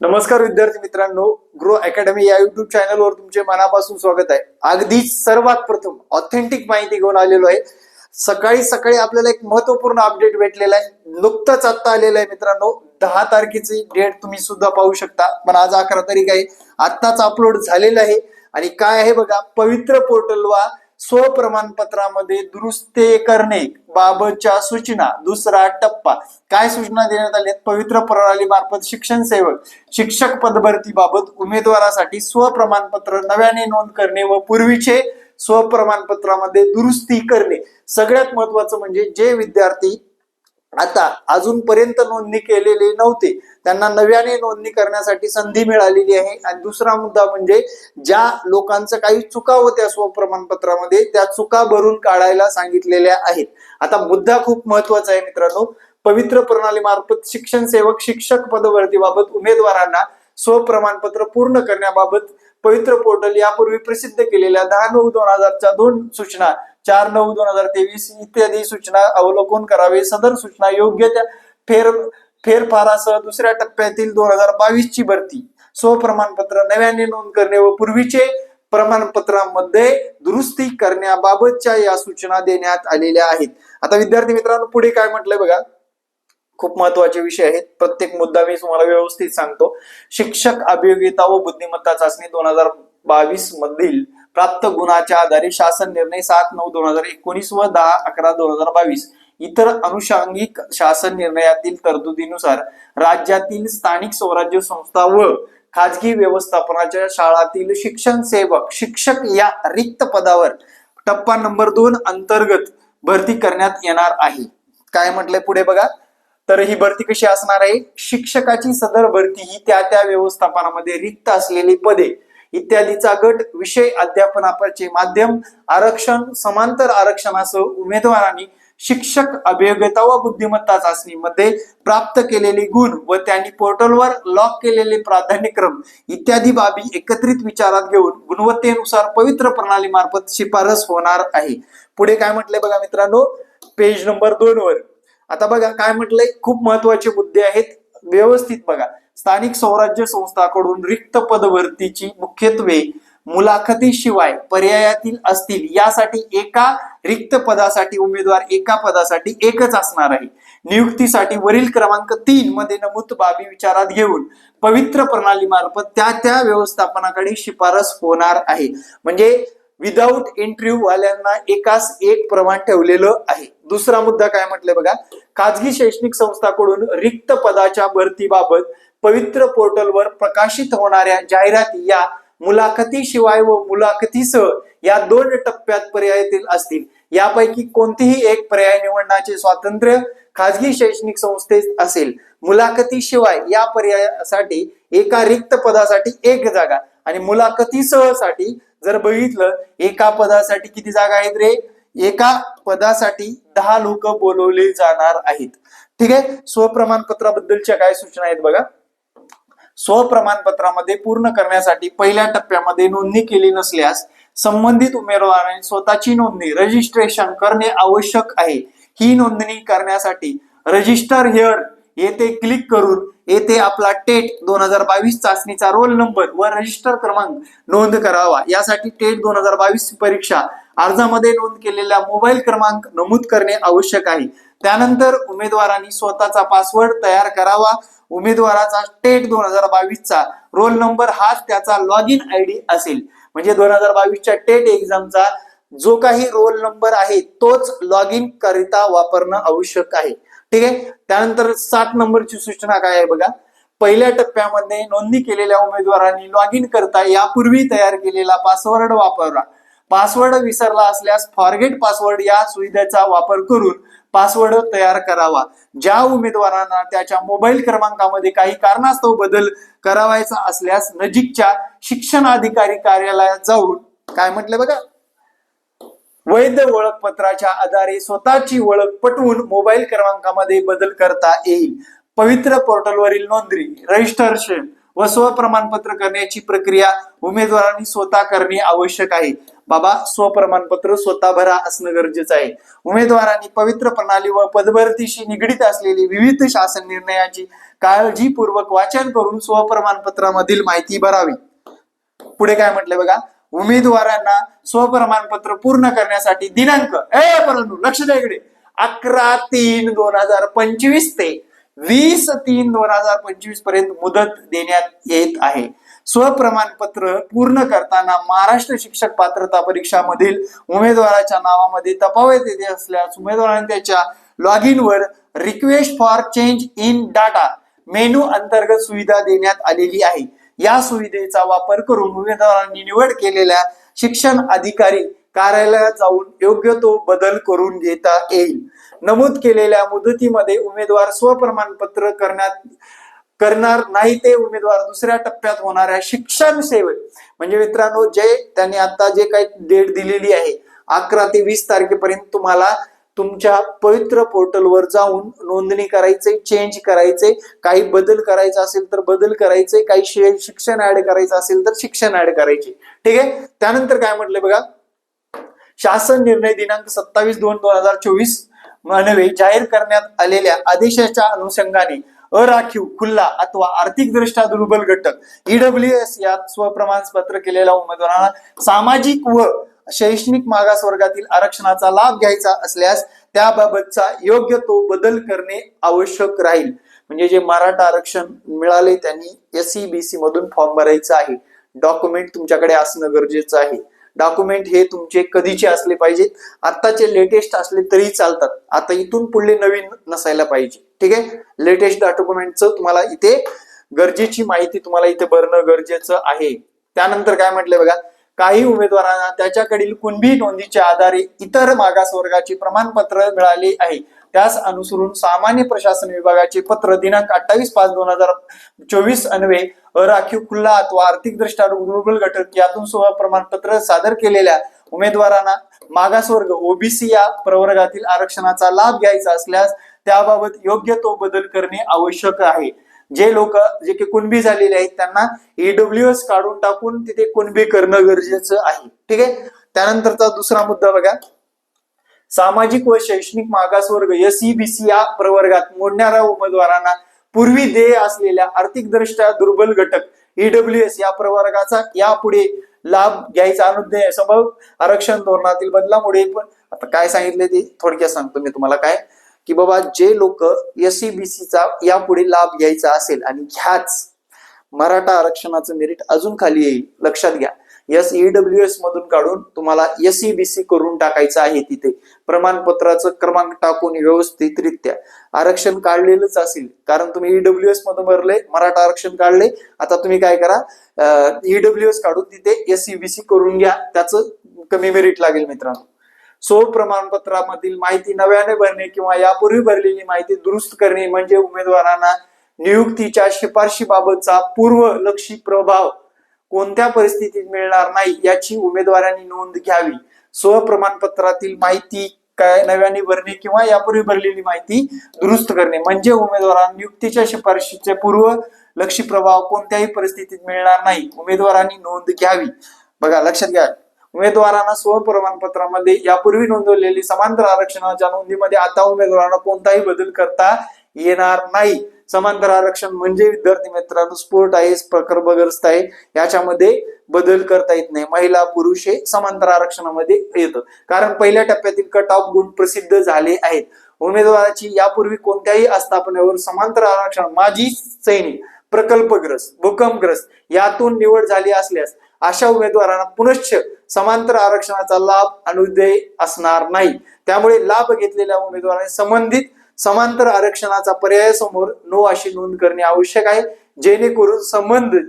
नमस्कार विद्यार्थी मित्रांनो ग्रो अकॅडमी या युट्यूब चॅनलवर तुमचे मनापासून स्वागत आहे. अगदी सर्वात प्रथम ऑथेंटिक माहिती घेऊन आलेलो आहे. सकाळी सकाळी आपल्याला एक महत्त्वपूर्ण अपडेट भेटलेला आहे. नुकतंच आता आलेलं आहे मित्रांनो दहा तारखेची डेट तुम्ही सुद्धा पाहू शकता. पण आज अकरा तारीख आहे. आत्ताच अपलोड झालेलं आहे. आणि काय आहे बघा पवित्र पोर्टलवा स्वप्रमाणपत्रामध्ये दुरुस्ती करणे बाबतच्या सूचना. दुसरा टप्पा. काय सूचना देण्यात आल्या आहेत? पवित्र प्रणाली मार्फत शिक्षण सेवक शिक्षक पदभरतीबाबत उमेदवारासाठी स्वप्रमाणपत्र नव्याने नोंद करणे व पूर्वीचे स्वप्रमाणपत्रामध्ये दुरुस्ती करणे. सगळ्यात महत्वाचं म्हणजे जे विद्यार्थी आता अजूनपर्यंत नोंदणी केलेली नव्हते. त्यांना नव्याने नोंदणी करण्यासाठी संधी मिळालेली आहे. आणि दुसरा मुद्दा म्हणजे ज्या लोकांचं काही चुका होत्या स्वप्रमाणपत्रामध्ये त्या चुका भरून काढायला सांगितलेल्या आहेत. आता मुद्दा खूप महत्त्वाचा आहे मित्रांनो. पवित्र प्रणाली मार्फत शिक्षण सेवक शिक्षक पदभरतीबाबत उमेदवारांना स्वप्रमाणपत्र पूर्ण करण्याबाबत पवित्र पोर्टल यापूर्वी प्रसिद्ध केलेल्या दहा नऊ दोन हजारच्या दोन सूचना चार नऊ दोन हजार तेवीस इत्यादी सूचना अवलोकन करावे. सदर सूचना योग्य त्या फेर फेरफारासह दुसऱ्या टप्प्यातील दोन हजार बावीस ची भरती. स्व प्रमाणपत्र नव्याने नोंद करणे व पूर्वीचे प्रमाणपत्रामध्ये दुरुस्ती करण्याबाबतच्या या सूचना देण्यात आलेल्या आहेत. आता विद्यार्थी मित्रांनो पुढे काय म्हटलंय बघा? खूप महत्त्वाचे विषय आहेत. प्रत्येक मुद्दा मी तुम्हाला व्यवस्थित सांगतो. शिक्षक अभियोगिता व बुद्धिमत्ता चाचणी दोन हजार बावीस मधील प्राप्त गुणाच्या आधारे शासन निर्णय सात नऊ दोन हजार एकोणीस व दहा अकरा दोन हजार बावीस. इतर अनुषंगिक शासन निर्णयातील तरतुदीनुसार राज्यातील स्थानिक स्वराज्य संस्था व खाजगी व्यवस्थापनाच्या शाळातील शिक्षण सेवक शिक्षक या रिक्त पदावर टप्पा नंबर दोन अंतर्गत भरती करण्यात येणार आहे. काय म्हटलंय पुढे बघा? तर ही भरती कशी असणार आहे? शिक्षकाची सदर भरती ही त्या त्या व्यवस्थापनामध्ये रिक्त असलेली पदे इत्यादीचा गट विषय अध्यापनापरचे माध्यम आरक्षण समांतर आरक्षणासह उमेदवारांनी शिक्षक अभियोग्यता व बुद्धिमत्ता चाचणीमध्ये प्राप्त केलेले गुण व त्यांनी पोर्टलवर लॉक केलेले प्राधान्यक्रम इत्यादी बाबी एकत्रित विचारात घेऊन गुणवत्तेनुसार पवित्र प्रणाली मार्फत शिफारस होणार आहे. पुढे काय म्हटलंय बघा मित्रांनो? पेज नंबर दोन वर. आता बघा काय म्हटलंय? खूप महत्त्वाचे मुद्दे आहेत. व्यवस्थित बघा. स्थानिक स्वराज्य संस्थाकडून रिक्त पदभरतीची मुख्यत्वे मुलाखतीशिवाय पर्यायातील असतील यासाठी एका रिक्त पदासाठी उमेदवार एका पदासाठी एकच असणार आहे. नियुक्तीसाठी वरील क्रमांक तीन मध्ये नमूद बाबी विचारात घेऊन पवित्र प्रणाली मार्फत त्या त्या व्यवस्थापनाकडे शिफारस होणार आहे. म्हणजे विदाऊट इंटरव्ह्यू वाल्यांना एकाच एक प्रमाण ठेवलेलं आहे. दुसरा मुद्दा काय म्हटलंय बघा खाजगी शैक्षणिक संस्थाकडून रिक्त पदाच्या भरतीबाबत पवित्र पोर्टलवर प्रकाशित होणाऱ्या जाहिराती या मुलाखतीशिवाय व मुलाखतीसह या दोन टप्प्यात पर्यायातील असतील. यापैकी कोणतीही एक पर्याय निवडण्याचे स्वातंत्र्य खाजगी शैक्षणिक संस्थेत असेल. मुलाखतीशिवाय या पर्यायासाठी एका रिक्त पदासाठी एक जागा आणि मुलाखतीसहसाठी जर बघितलं एका पदासाठी किती जागा आहेत रे? एका पदासाठी दहा लोक बोलवले जाणार आहेत. ठीक आहे? स्वप्रमाणपत्राबद्दलच्या काय सूचना आहेत बघा. स्वप्रमाणपत्रामध्ये पूर्ण करण्यासाठी पहिल्या टप्प्यामध्ये नोंदणी केली नसल्यास संबंधित उमेदवाराने स्वतःची नोंदणी रजिस्ट्रेशन करणे आवश्यक आहे. ही नोंदणी करण्यासाठी रजिस्टर हेअर येथे क्लिक करून येथे आपला टेट दोन हजार बावीस चाचणीचा रोल नंबर व रजिस्टर क्रमांक नोंद करावा. यासाठी टेट दोन हजार बावीस परीक्षा अर्जामध्ये नोंद केलेला मोबाईल क्रमांक नमूद करणे आवश्यक आहे. त्यानंतर उमेदवारांनी स्वतःचा पासवर्ड तयार करावा. उमेदवाराचा टेट दोन हजार बावीसचा रोल नंबर हाच त्याचा लॉग इन आय डी असेल. म्हणजे दोन हजार बावीसच्या टेट एक्झामचा जो काही रोल नंबर आहे तोच लॉग इन करिता वापरणं आवश्यक आहे. ठीक आहे? त्यानंतर सात नंबरची सूचना काय आहे बघा? पहिल्या टप्प्यामध्ये नोंदणी केलेल्या उमेदवारांनी लॉग इन करता यापूर्वी तयार केलेला पासवर्ड वापरा. पासवर्ड विसरला असल्यास फॉरगेट पासवर्ड या सुविधेचा वापर करून पासवर्ड तयार करावा. ज्या उमेदवारांना त्याच्या मोबाईल क्रमांकामध्ये काही कारणास्तव बदल करावायचा असल्यास नजीकच्या शिक्षण अधिकारी कार्यालयात जाऊन काय म्हटलं बघा? वैध ओळखपत्राच्या आधारे स्वतःची ओळख पटवून मोबाईल क्रमांकामध्ये बदल करता येईल. पवित्र पोर्टलवरील नोंदणी रजिस्ट्रेशन व स्वप्रमाणपत्र करण्याची प्रक्रिया उमेदवारांनी स्वतः करणे आवश्यक आहे. बाबा स्वप्रमाणपत्र स्वतः भरा असणं गरजेचं आहे. उमेदवारांनी पवित्र प्रणाली व पदभरतीशी निगडीत असलेली विविध शासन निर्णयाची काळजीपूर्वक वाचन करून स्वप्रमाणपत्रामधील माहिती भरावी. पुढे काय म्हटलं बघा? उमेदवारांना स्वप्रमाणपत्र पूर्ण करण्यासाठी दिनांक ए परंतु लक्ष द्या इकडे. अकरा तीन दोन हजार पंचवीस ते वीस तीन दोन हजार पंचवीसपर्यंत मुदत देण्यात येत आहे. स्वप्रमाणपत्र पूर्ण करताना महाराष्ट्र शिक्षक पात्रता परीक्षा मधील उमेदवाराच्या नावामध्ये तफावत येते असल्यास उमेदवारांनी त्याच्या लॉग इन वर request for change in data menu अंतर्गत सुविधा देण्यात आलेली आहे. या सुविधेचा वापर करून उमेदवारांनी निवड केलेल्या शिक्षण अधिकारी कार्यालयात जाऊन योग्य तो बदल करून घेता येईल. नमूद केलेल्या मुदतीमध्ये उमेदवार स्वप्रमाणपत्र करण्यात करणार नाही ते उमेदवार दुसऱ्या टप्प्यात होणाऱ्या शिक्षण सेवेत म्हणजे मित्रांनो जे त्यांनी आता जे काही डेट दिलेली आहे अकरा ते वीस तारखेपर्यंत तुम्हाला तुमच्या पवित्र पोर्टलवर जाऊन नोंदणी करायचे चेंज करायचे काही बदल करायचा असेल तर बदल करायचे काही शिक्षण ऍड करायचं असेल तर शिक्षण ऍड करायचे. ठीक आहे? त्यानंतर काय म्हटलं बघा? शासन निर्णय दिनांक सत्तावीस दोन दोन हजार चोवीस मानवे जाहीर करण्यात आलेल्या आदेशाच्या अनुषंगाने अराखीव खुल्ला अथवा आर्थिक दृष्ट्या दुर्बल घटक ईडब्ल्यू एस यात स्वप्रमाणपत्र केलेल्या उमेदवारांना सामाजिक व शैक्षणिक मागास वर्गातील आरक्षणाचा लाभ घ्यायचा असल्यास त्याबाबतचा योग्य तो बदल करणे आवश्यक राहील. म्हणजे जे मराठा आरक्षण मिळाले त्यांनी एस सी मधून फॉर्म भरायचा आहे. डॉक्युमेंट तुमच्याकडे असणं गरजेचं आहे. डॉक्युमेंट हे तुमचे कधीचे असले पाहिजेत आत्ताचे लेटेस्ट असले तरी चालतात. आता इथून पुढले नवीन नसायला पाहिजे. ठीक आहे? लेटेस्ट डॉक्युमेंटचं तुम्हाला इथे गरजेची माहिती तुम्हाला इथे भरणं गरजेचं आहे. त्यानंतर काय म्हटलंय बघा? काही उमेदवारांना त्याच्याकडील कुणबी नोंदीच्या आधारे इतर मागासवर्गाचे प्रमाणपत्र मिळाले आहे. त्यास अनुसरून सामान्य प्रशासन विभागाचे पत्र दिनांक अठ्ठावीस पाच दोन हजार चोवीस अन्वे अराखीव खुल्ला अथवा आर्थिक दृष्ट्या दुर्बल घटक यातून सोळा प्रमाणपत्र सादर केलेल्या उमेदवारांना मागासवर्ग ओबीसी या प्रवर्गातील आरक्षणाचा लाभ घ्यायचा असल्यास त्याबाबत योग्य तो बदल करणे आवश्यक आहे. जे लोक जे की कुणबी झालेले आहेत त्यांना ईडब्ल्यू एस काढून टाकून तिथे कुणबी करणं गरजेचं आहे. ठीक आहे? त्यानंतरचा दुसरा मुद्दा बघा. सामाजिक व शैक्षणिक मागासवर्ग एस सी या प्रवर्गात मोडणाऱ्या उमेदवारांना पूर्वी देय असलेल्या आर्थिक दृष्ट्या दुर्बल घटक ईडब्ल्यू एस या प्रवर्गाचा यापुढे लाभ घ्यायचा अनुज्ञेय संभव आरक्षण धोरणातील बदलामुळे. पण आता काय सांगितले ते? थोडक्यात सांगतो मी तुम्हाला काय? की बाबा जे लोक एस चा यापुढे लाभ घ्यायचा असेल आणि ह्याच मराठा आरक्षणाचं मेरिट अजून खाली येईल लक्षात घ्या. एस ईडब्ल्यू एस मधून काढून तुम्हाला एसईबीसी करून टाकायचं आहे तिथे. प्रमाणपत्राचं क्रमांक टाकून व्यवस्थितरित्या. आरक्षण काढलेलंच असेल. कारण तुम्ही ईडब्ल्यू एस मधून भरले मराठा आरक्षण काढले. आता तुम्ही काय करा ईडब्ल्यू एस काढून तिथे एसईबीसी करून घ्या. त्याचं कमी मेरिट लागेल मित्रांनो. सो प्रमाणपत्रामधील माहिती नव्याने भरणे किंवा यापूर्वी भरलेली माहिती दुरुस्त करणे म्हणजे उमेदवारांना नियुक्तीच्या शिफारशीबाबतचा पूर्व लक्षी प्रभाव कोणत्या परिस्थितीत मिळणार नाही याची उमेदवारांनी नोंद घ्यावी. स्वप्रमाणपत्रातील माहिती काय नव्याने भरणे किंवा यापूर्वी भरलेली माहिती दुरुस्त करणे. म्हणजे उमेदवारांना नियुक्तीच्या शिफारशीचे पूर्व लक्षी प्रभाव कोणत्याही परिस्थितीत मिळणार नाही. उमेदवारांनी नोंद घ्यावी. बघा लक्षात घ्या. उमेदवारांना स्वप्रमाणपत्रामध्ये यापूर्वी नोंदवलेली समांतर आरक्षणाच्या नोंदीमध्ये आता उमेदवारांना कोणताही बदल करता येणार नाही. समांतर आरक्षण म्हणजे विद्यार्थी मित्रांनो स्पोर्ट आहे प्रकल्पग्रस्त आहे. याच्यामध्ये बदल करता येत नाही. महिला पुरुष हे समांतर आरक्षणामध्ये येतं. कारण पहिल्या टप्प्यातील कट ऑफ गुण प्रसिद्ध झाले आहेत. उमेदवाराची यापूर्वी कोणत्याही आस्थापनेवर समांतर आरक्षण माजी सैनिक प्रकल्पग्रस्त भूकंपग्रस्त यातून निवड झाली असल्यास अशा उमेदवारांना पुनश्च समांतर आरक्षणाचा लाभ अनुदेय असणार नाही. त्यामुळे लाभ घेतलेल्या उमेदवारांनी संबंधित समांतर आरक्षणाचा पर्याय समोर नो अशी नोंद करणे आवश्यक आहे. जेणेकरून संबंधित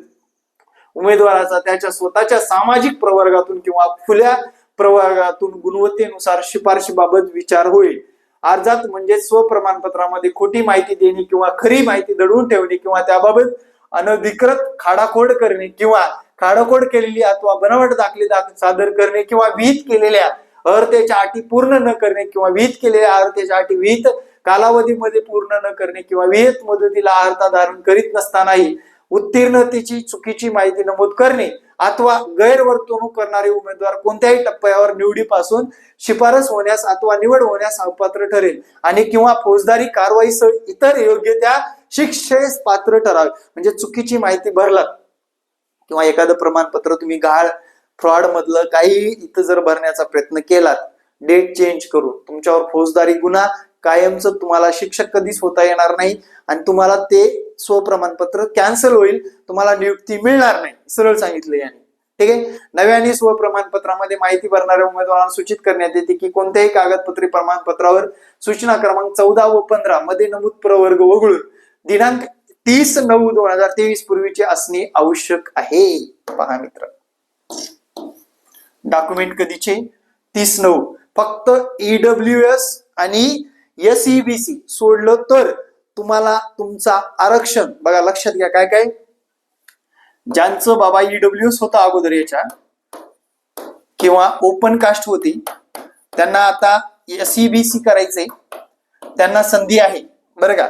उमेदवाराचा त्याच्या स्वतःच्या सामाजिक प्रवर्गातून किंवा खुल्या प्रवर्गातून गुणवत्तेनुसार शिफारशीबाबत विचार होईल. अर्जात म्हणजे स्वप्रमाणपत्रामध्ये खोटी माहिती देणे किंवा खरी माहिती दडवून ठेवणे किंवा त्याबाबत अनधिकृत खाडाखोड करणे किंवा खाडाखोड केलेली अथवा बनावट दाखले सादर करणे किंवा विहित केलेल्या अर्हतेच्या अटी पूर्ण न करणे किंवा विहित केलेल्या अर्हतेच्या अटी विहित कालावधीमध्ये पूर्ण न करणे किंवा विहित मुदतीला अर्हता धारण करीत नसतानाही उत्तीर्णतेची चुकीची माहिती नमूद करणे अथवा गैरवर्तणूक करणारे उमेदवार कोणत्याही टप्प्यावर निवडीपासून शिफारस होण्यास अथवा निवड होण्यास अपात्र ठरेल आणि किंवा फौजदारी कारवाईसह इतर योग्य त्या शिक्षेस पात्र ठरावे. म्हणजे चुकीची माहिती भरलात किंवा एखादं प्रमाणपत्र तुम्ही गहाळ फ्रॉड मधलं काही इथं जर भरण्याचा प्रयत्न केलात डेट चेंज करून तुमच्यावर फौजदारी गुन्हा कायमच तुम्हाला शिक्षक कधीच होता येणार नाही आणि तुम्हाला ते स्वप्रमाणपत्र कॅन्सल होईल. तुम्हाला नियुक्ती मिळणार नाही. सरळ सांगितलं याने. ठीक आहे? नव्याने स्वप्रमाणपत्रामध्ये माहिती भरणाऱ्या उमेदवारांना सूचित करण्यात येते की कोणत्याही कागदपत्री प्रमाणपत्रावर सूचना क्रमांक चौदा व पंधरा मध्ये नमूद प्रवर्ग वगळून दिनांक तीस नऊ दोन हजार तेवीस पूर्वीचे असणे आवश्यक आहे. पहा मित्र. डॉक्युमेंट कधीचे? तीस नऊ. फक्त ईडब्ल्यू एस आणि एस सी सोडलं तर तुम्हाला तुमचा आरक्षण बघा लक्षात घ्या काय काय. ज्यांचं बाबा ईडब्ल्यू एस होता अगोदर याच्या किंवा ओपन कास्ट होती त्यांना आता एस सी करायचंय. त्यांना संधी आहे बरं का?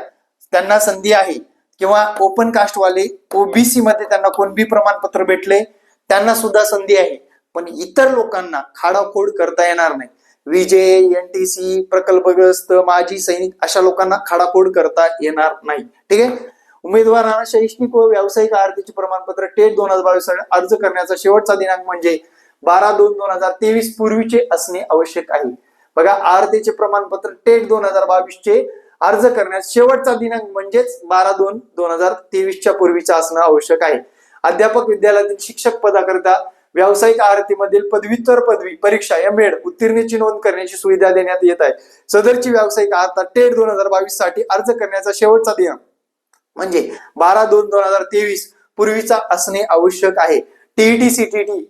त्यांना संधी आहे. किंवा ओपन कास्टवाले ओबीसी मध्ये त्यांना कोणबी प्रमाणपत्र भेटले त्यांना सुद्धा संधी आहे. पण इतर लोकांना खाडाखोड करता येणार नाही. विजे एनटीसी प्रकल्पग्रस्त माजी सैनिक अशा लोकांना खाडाखोड करता येणार नाही. ठीक आहे? उमेदवारांना शैक्षणिक व व्यावसायिक आरतीचे प्रमाणपत्र टेट दोन हजार बावीस अर्ज करण्याचा शेवटचा दिनांक म्हणजे बारा दोन दोन हजार तेवीस पूर्वीचे असणे आवश्यक आहे. बघा आरतीचे प्रमाणपत्र टेट दोन हजार बावीस चे अर्ज करण्यास शेवटचा दिनांक म्हणजेच बारा दोन दोन हजार तेवीसच्या पूर्वीचा असणं आवश्यक आहे. अध्यापक विद्यालयातील शिक्षक पदाकरिता व्यावसायिक आरतीमधील पदव्युत्तर पदवी परीक्षा एम एड उत्तीर्णची नोंद करण्याची सुविधा देण्यात येत आहे. सदरची व्यावसायिक आरता टेट दोन हजार बावीससाठी अर्ज करण्याचा शेवटचा दिनांक म्हणजे बारा दोन दोन हजार तेवीस पूर्वीचा असणे आवश्यक आहे. टीईटी सीटीटी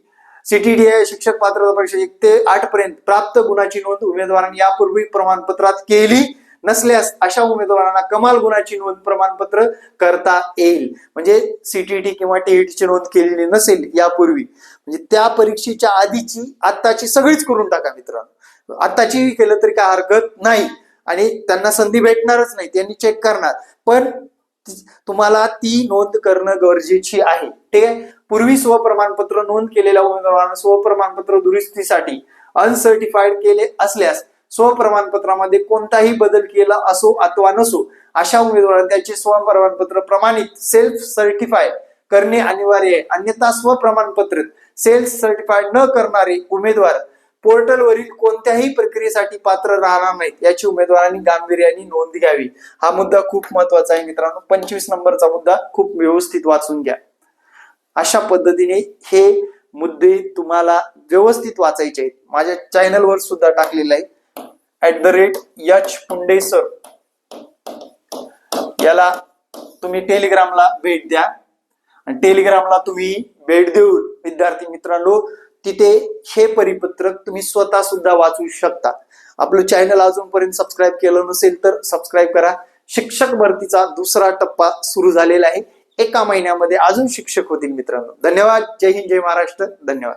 सीटीटी शिक्षक पात्रता परीक्षा एक ते आठ पर्यंत प्राप्त गुणाची नोंद उमेदवारांनी यापूर्वी प्रमाणपत्रात केली नसल्यास अशा उमेदवारांना कमाल गुणाची नोंद प्रमाणपत्र करता येईल. म्हणजे सीटीटी किंवा टीईटीची नोंद केलेली नसेल यापूर्वी. म्हणजे त्या परीक्षेच्या आधीची आत्ताची सगळीच करून टाका मित्रांनो. आत्ताची केलं तरी काय हरकत नाही. आणि त्यांना संधी भेटणारच नाही त्यांनी चेक करणार. पण तुम्हाला ती नोंद करणं गरजेची आहे. ठीक आहे? पूर्वी स्वप्रमाणपत्र नोंद केलेल्या उमेदवारांना स्वप्रमाणपत्र दुरुस्तीसाठी अनसर्टिफाईड केले असल्यास स्वप्रमाणपत्रामध्ये कोणताही बदल केला असो अथवा नसो अशा उमेदवारांना त्याचे स्वप्रमाणपत्र प्रमाणित सेल्फ सर्टिफाय करणे अनिवार्य आहे. अन्यथा स्वप्रमाणपत्र सेल्स सर्टिफाईड न करणारे उमेदवार पोर्टलवरील कोणत्याही प्रक्रियेसाठी पात्र राहणार नाहीत. याची उमेदवारांनी गांभीर्याने नोंद घ्यावी. हा मुद्दा खूप महत्त्वाचा आहे मित्रांनो. पंचवीस नंबरचा मुद्दा खूप व्यवस्थित वाचून घ्या. अशा पद्धतीने हे मुद्दे तुम्हाला व्यवस्थित वाचायचे आहेत. माझ्या चॅनलवर सुद्धा टाकलेला आहे at the rate H Punde sir याला तुम्ही टेलिग्रामला भेट द्या. आणि टेलिग्रामला तुम्ही भेट देऊन विद्यार्थी मित्रांनो तिथे हे परिपत्रक तुम्ही स्वतः सुद्धा वाचू शकता. आपलं चॅनल अजूनपर्यंत सबस्क्राईब केलं नसेल तर सबस्क्राईब करा. शिक्षक भरतीचा दुसरा टप्पा सुरू झालेला आहे. एका महिन्यामध्ये अजून शिक्षक होतील मित्रांनो. धन्यवाद. जय हिंद जय महाराष्ट्र. धन्यवाद.